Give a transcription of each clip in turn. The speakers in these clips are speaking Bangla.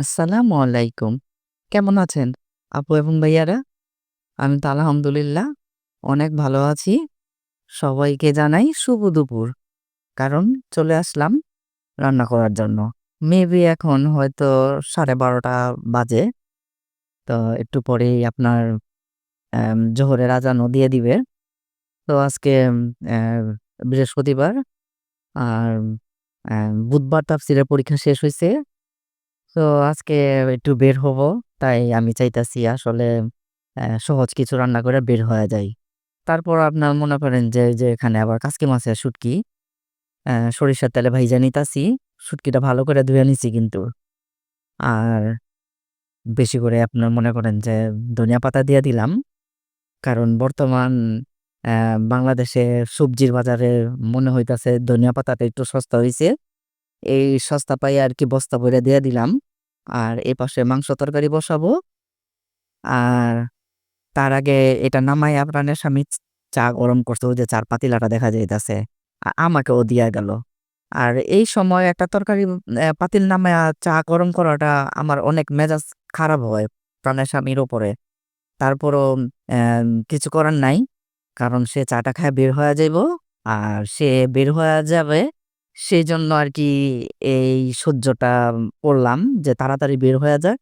আসসালামু আলাইকুম। কেমন আছেন আপু এবং ভাইয়ারা? আমি তো আলহামদুলিল্লাহ অনেক ভালো আছি। সবাইকে জানাই শুভ দুপুর। কারণ চলে আসলাম রান্না করার জন্য। মেবি এখন হয়তো 12:30 বাজে। তো একটু পরেই আপনার জোহরের আজানও দিয়ে দিবে। তো আজকে বৃহস্পতিবার আর বুধবার তাফসীরের পরীক্ষা শেষ হইছে। তো আজকে একটু বের হব। তাই আমি চাইতাছি আসলে সহজ কিছু রান্না করে বের হয়ে যাই। তারপর আপনার মনে করেন যে, যে এখানে আবার কাচকি মাছের শুটকি সরিষার তেলে ভাইজা নিতাছি। শুটকিটা ভালো করে ধুয়ে নিছি কিন্তু। আর বেশি করে আপনার মনে করেন যে ধনিয়া পাতা দিয়ে দিলাম। কারণ বর্তমান বাংলাদেশে সবজির বাজারে মনে হইতাছে ধনিয়া পাতাটা একটু সস্তা হইছে। এই সস্তা পাই আর কি বস্তা ভইরা দিয়ে দিলাম। আর এপাশে মাংস তরকারি বসাবো। আর তার আগে এটা নামাইয়া প্রাণের স্বামী চা গরম করছে। ওই যে চার পাতিলাটা দেখা যাইতাছে। আমাকেও দিয়া গেল। আর এই সময় একটা তরকারি পাতিল নামাইয়া চা গরম করাটা আমার অনেক মেজাজ খারাপ হয় প্রাণের স্বামীর ওপরে তারপরও কিছু করার নাই। কারণ সে চাটা খাইয়া বের হয়ে যাইবো। আর সে বের হয়া যাবে সেইজন্য আরকি এই সহ্যটা করলাম যে তাড়াতাড়ি বের হয়ে যাক।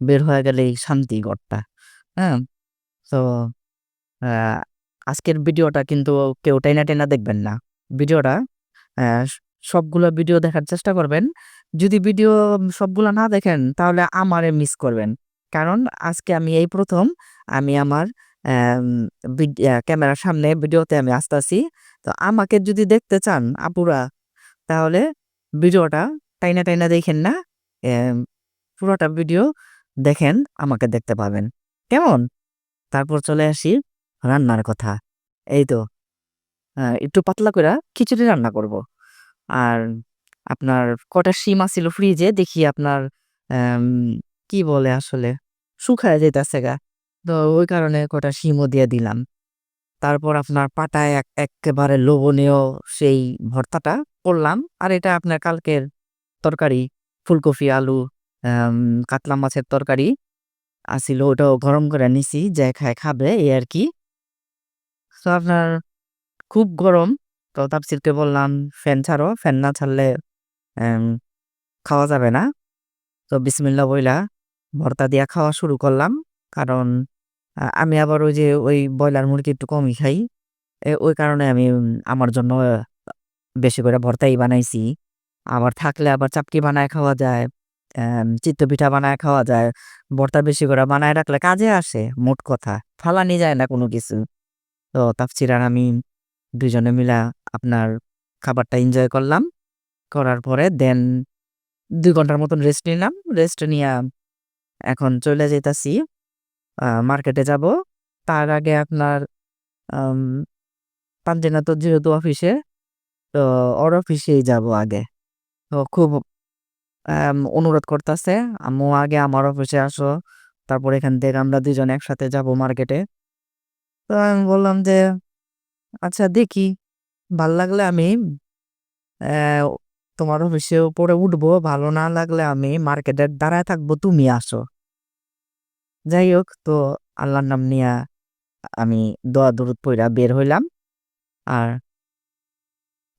বের হয়ে গেলেই শান্তি ঘরটা। হ্যাঁ? তো আজকের ভিডিওটা কিন্তু কেউ টাইনা, টেনা দেখবেন না। ভিডিওটা সবগুলা ভিডিও দেখার চেষ্টা করবেন। যদি ভিডিও সবগুলা না দেখেন তাহলে আমারে মিস করবেন। কারণ আজকে আমি এই প্রথম আমি আমার ক্যামেরার সামনে ভিডিওতে আমি আসতেছি তো আমাকে যদি দেখতে চান আপুরা তাহলে ভিডিওটা টাইনা, টাইনা দেখেন না। পুরোটা ভিডিও দেখেন আমাকে দেখতে পাবেন। কেমন? তারপর চলে আসি রান্নার কথা। এই তো একটু পাতলা করে খিচুড়ি রান্না করব। আর আপনার কটা শিম আছিল ফ্রিজে দেখি আপনার কি বলে আসলে শুকায়া গা তো ওই কারণে কটা শিমও দিয়ে দিলাম। তারপর আপনার পাটায় এক একেবারে লোভনীয় সেই ভর্তাটা করলাম। আর এটা আপনার কালকের তরকারি ফুলকপি, আলু, কাতলা মাছের তরকারি আছিল ওটাও গরম করে নিছি। যে খায় খাবে এই আর কি তো আপনার খুব গরম। তো তাফসীরকে বললাম ফ্যান ছাড়ো। ফ্যান না ছাড়লে খাওয়া যাবে না। তো বিসমিল্লা বইলা ভর্তা দিয়া খাওয়া শুরু করলাম। কারণ আমি আবার ওই যে ওই ব্রয়লার মুরগি একটু কমই খাই। ওই কারণে আমি আমার জন্য বেশি করে ভর্তাই বানাইছি। আবার থাকলে আবার চাপকি বানায় খাওয়া যায়। চিত্ত পিঠা বানায় খাওয়া যায়। ভর্তা বেশি করে বানায় রাখলে কাজে আসে, মোট কথা। ফালানি যায় না কোনো কিছু। তো তাফসীর আর আমি দুজনে মিলা আপনার খাবারটা এনজয় করলাম। করার পরে দেন দুই ঘণ্টার মতন রেস্ট নিলাম। রেস্ট নিয়ে এখন চলে যাইতাছি আ মার্কেটে যাব। তার আগে আপনার তানজিনা তো যেহেতু অফিসে তো ওর অফিসেই যাব আগে। তো খুব অনুরোধ করতাছে, "আম্মু আগে আমার অফিসে আসো। তারপর এখান থেকে আমরা দুজন একসাথে যাব মার্কেটে।" তো আমি বললাম যে, "আচ্ছা দেখি। ভালো লাগলে আমি তোমার অফিসে উপরে উঠবো। ভালো না লাগলে আমি মার্কেটের দাঁড়ায় থাকব তুমি আসো।" যাই হোক তো আল্লাহর নাম নিয়া আমি দোয়া দরুদ পইড়া বের হইলাম। আর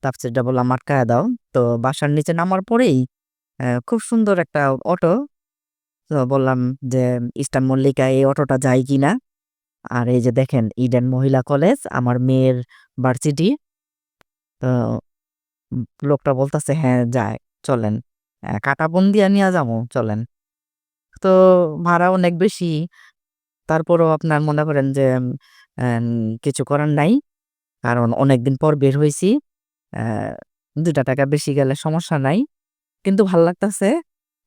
তাফসীরটা বললাম আটকায় দাও। তো বাসার নিচে নামার পরেই খুব সুন্দর একটা অটো। তো বললাম যে, "ইস্টার্ন মল্লিকা এই অটোটা যায় কিনা?" আর এই যে দেখেন ইডেন মহিলা কলেজ আমার মেয়ের ভার্সিটি। তো লোকটা বলতাছে, "হ্যাঁ যায়। চলেন। অ্যা কাঁটাবন দিয়া নিয়া যামু চলেন।" তো ভাড়া অনেক বেশি। তারপরও আপনার মনে করেন যে কিছু করার নাই। কারণ অনেকদিন পর বের হয়েছি দুটা টাকা বেশি গেলে সমস্যা নাই। কিন্তু ভালো লাগতাছে।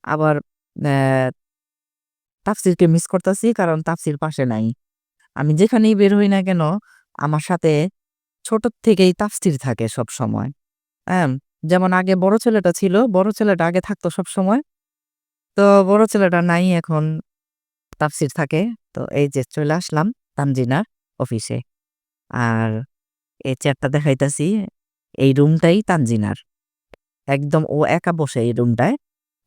আবার তাফসীরকে মিস করতাছি কারণ তাফসির পাশে নাই। আমি যেখানেই বের হই না কেন, আমার সাথে ছোটর থেকেই তাফসির থাকে সবসময়। হ্যাঁ? যেমন আগে বড় ছেলেটা ছিল। বড় ছেলেটা আগে থাকতো সবসময়। তো বড় ছেলেটা নাই এখন তাফসীর থাকে। তো এই যে চলে আসলাম তানজিনার অফিসে। আর এই চেয়ারটা দেখাইতাছি। এই রুমটাই তানজিনার। একদম ও একা বসে এই রুমটায়।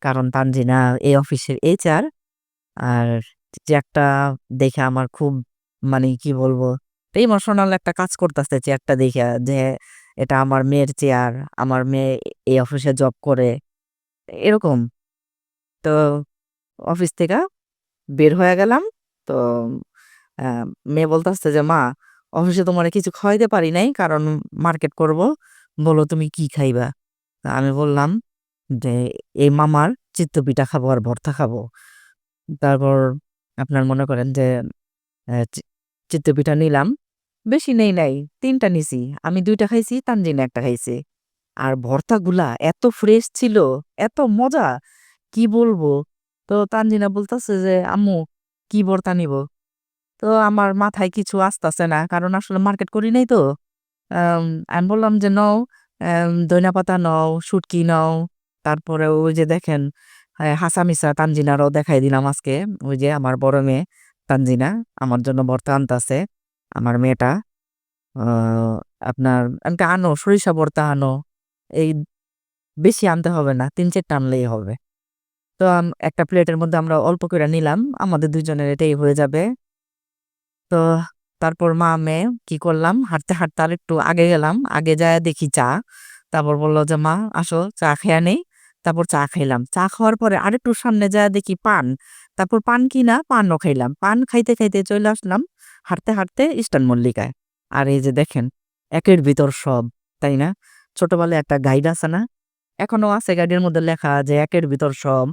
কারণ তানজিনা এই অফিসের এই চেয়ার আর চেয়ারটা দেখে আমার খুব মানে কি বলব? ইমোশনাল একটা কাজ করতেছে চেয়ারটা দেইখা যে এটা আমার মেয়ের চেয়ার। আমার মেয়ে এই অফিসে জব করে। এরকম। তো অফিস থেকে বের হয়ে গেলাম। তো মেয়ে বলতেছে যে, "মা অফিসে তোমারে কিছু খাওয়াইতে পারি নাই। কারণ মার্কেট করব। বলো তুমি কি খাইবা?" আমি বললাম যে, "এই মামার চিত্তপিঠা খাব আর ভর্তা খাব।" তারপর আপনার মনে করেন যে চিত্তপিঠা নিলাম। বেশি নেই নাই। তিনটা নিছি। আমি দুইটা খাইছি, তানজিনা ১ টা খাইছে। আর ভর্তাগুলা এত ফ্রেশ ছিল, এত মজা! কি বলব? তো তানজিনা বলতেছে যে, "আম্মু কি ভর্তা নিবো?" তো আমার মাথায় কিছু আসতেছে না। কারণ আসলে মার্কেট করি নাই তো। আমি বললাম যে, "নাও, ধইনা পাতা নাও, শুটকি নাও।" তারপরে ওই যে দেখেন হাসামিসা তানজিনারও দেখাই দিলাম আজকে। ওই যে আমার বড় মেয়ে তানজিনা আমার জন্য ভর্তা আনতাছে। আমার মেয়েটা। আপনার "আনো, সরিষা ভর্তা আনো। এই বেশি আনতে হবে না। তিন চারটা আনলেই হবে।" তো একটা প্লেটের মধ্যে আমরা অল্প করে নিলাম। আমাদের দুজনের এটাই হয়ে যাবে। তো তারপর মা-মেয়ে কি করলাম? হাঁটতে, হাঁটতে আরেকটু আগে গেলাম। আগে যায়া দেখি চা। তারপর বলল যে, "মা আসো চা খেয়া নেই।" তারপর চা খাইলাম। চা খাওয়ার পরে আরেকটু সামনে যায়া দেখি পান। তারপর পান কি না পানও খাইলাম। পান খাইতে, খাইতে চলে আসলাম হাঁটতে, হাঁটতে ইস্টার্ন মল্লিকায়। আর এই যে দেখেন একের ভিতর সব, তাই না? ছোটবেলায় একটা গাইড আছে না? এখনও আছে গাড়ির মধ্যে লেখা যে একের ভিতর সব।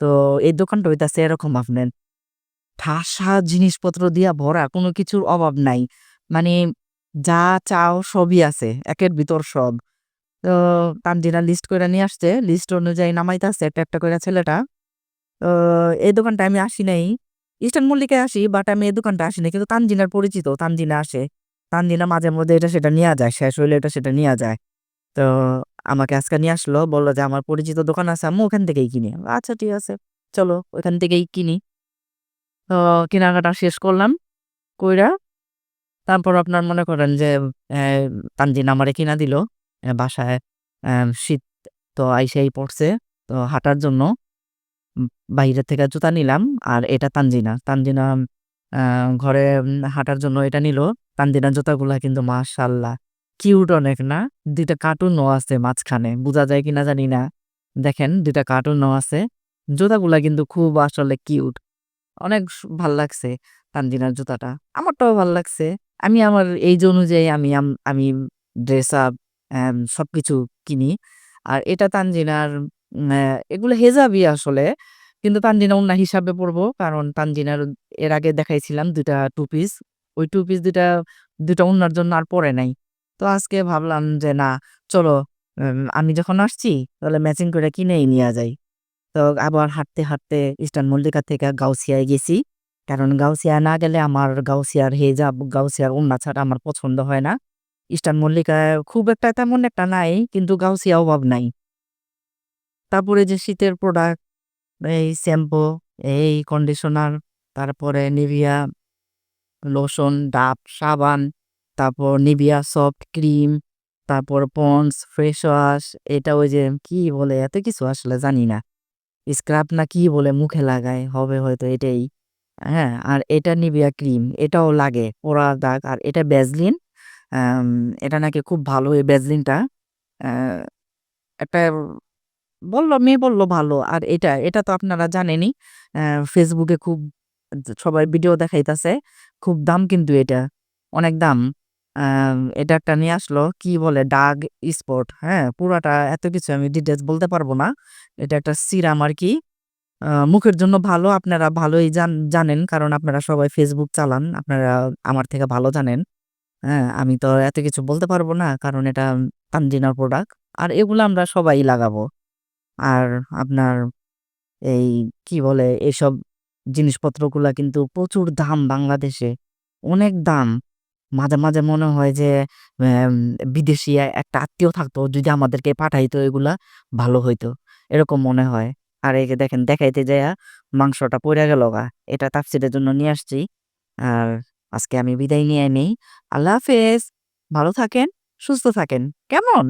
তো এই দোকানটা হইতাছে এরকম আপনার ঠাসা জিনিসপত্র দিয়া ভরা। কোনো কিছুর অভাব নাই। মানে যা চাও সবই আছে। একের ভিতর সব। তো তানজিনা লিস্ট কইরা নিয়ে আসছে। লিস্ট অনুযায়ী নামাইতাছে একটা, একটা কইরা ছেলেটা। তো এই দোকানটায় আমি আসি নাই। ইস্টার্ন মল্লিকায় আসি বাট আমি এই দোকানটা আসি নাই। কিন্তু তানজিনার পরিচিত। তানজিনা আসে। তানজিনা মাঝে মধ্যে এটা সেটা নিয়া যায়। শেষ হইলে এটা সেটা নিয়া যায়। তো আমাকে আজকে নিয়ে আসলো। বলল যে, "আমার পরিচিত দোকান আছে আম্মু ওখান থেকেই কিনি।" আচ্ছা ঠিক আছে। চলো ওখান থেকেই কিনি। তো কেনাকাটা শেষ করলাম। কইরা তারপর আপনার মনে করেন যে তানজিনা আমারে কিনা দিল। বাসায় শীত তো আইসাই পড়ছে। তো হাঁটার জন্য বাইরে থেকে জুতা নিলাম। আর এটা তানজিনা। তানজিনা ঘরে হাঁটার জন্য এটা নিল। তানজিনার জুতাগুলা কিন্তু মাশাআল্লাহ কিউট অনেক না? ২ টা কার্টুনও আছে মাঝখানে। বুঝা যায় কিনা জানি না। দেখেন ২ টা কার্টুনও আছে। জুতাগুলা কিন্তু খুব আসলে কিউট। অনেক ভালো লাগছে তানজিনার জুতাটা। আমারটাও ভালো লাগছে। আমি আমার এইজ অনুযায়ী আমি আম ড্রেস আপ অ্যাম সবকিছু কিনি। আর এটা তানজিনার এগুলো হেজাবি আসলে। কিন্তু তানজিনা ওড়না হিসাবে পড়ব। কারণ তানজিনার এর আগে দেখাইছিলাম ২ টা 2 পিস। ওই 2 পিস ২ টা ২ টা ওড়নার জন্য আর পরে নাই। তো আজকে ভাবলাম যে না চলো আমি যখন আসছি তাহলে ম্যাচিং করে কিনেই নিয়ে যাই। তো আবার হাঁটতে, হাঁটতে ইস্টার্ন মল্লিকা থেকে গাউসিয়ায় গেছি। কারণ গাউসিয়া না গেলে আমার গাউসিয়ার হেজাব, গাউসিয়ার ওড়না ছাড়া আমার পছন্দ হয় না। ইস্টার্ন মল্লিকায় খুব একটা তেমন একটা নাই। কিন্তু গাউসিয়া অভাব নাই। তারপরে যে শীতের প্রোডাক্ট এই শ্যাম্পু, এই কন্ডিশনার, তারপরে নিভিয়া লোশন, ডাব সাবান, তারপর নিভিয়া সফট ক্রিম, তারপর পন্ডস, ফেস ওয়াশ, এটা ওই যে কি বলে এত কিছু আসলে জানি না। স্ক্রাব না কি বলে মুখে লাগায় হবে হয়তো এটাই। হ্যাঁ? আর এটা নিভিয়া ক্রিম। এটাও লাগে পোড়া দাগ। আর এটা। অ্যাম এটা নাকি খুব ভালো এই। অ্যা একটা বলল মেয়ে বলল ভালো। আর এটা, এটা তো আপনারা জানেনই। ফেসবুকে খুব সবাই ভিডিও দেখাইতেছে খুব দাম কিন্তু এটা। অনেক দাম। এটা একটা নিয়ে আসলো। কি বলে ডাগ স্পট, হ্যাঁ? পুরাটা এত কিছু আমি ডিটেলস বলতে পারব না। এটা একটা সিরাম আরকি। আ মুখের জন্য ভালো। আপনারা ভালোই জান জানেন। কারণ আপনারা সবাই ফেসবুক চালান। আপনারা আমার থেকে ভালো জানেন। হ্যাঁ? আমি তো এত কিছু বলতে পারব না। কারণ এটা তানজিনার প্রোডাক্ট। আর এগুলো আমরা সবাই লাগাবো। আর আপনার এই কি বলে এসব জিনিসপত্রগুলা কিন্তু প্রচুর দাম বাংলাদেশে। অনেক দাম। মাঝে, মাঝে মনে হয় যে বিদেশি একটা আত্মীয় থাকতো যদি আমাদেরকে পাঠাইতো এগুলা ভালো হইতো। এরকম মনে হয়। আর এই যে দেখেন দেখাইতে যাইয়া মাংসটা পইড়া গেলগা। এটা তাফসীরের জন্য নিয়ে আসছি। আর আজকে আমি বিদায় নিয়ে নেই। আল্লাহ হাফেজ। ভালো থাকেন, সুস্থ থাকেন। কেমন?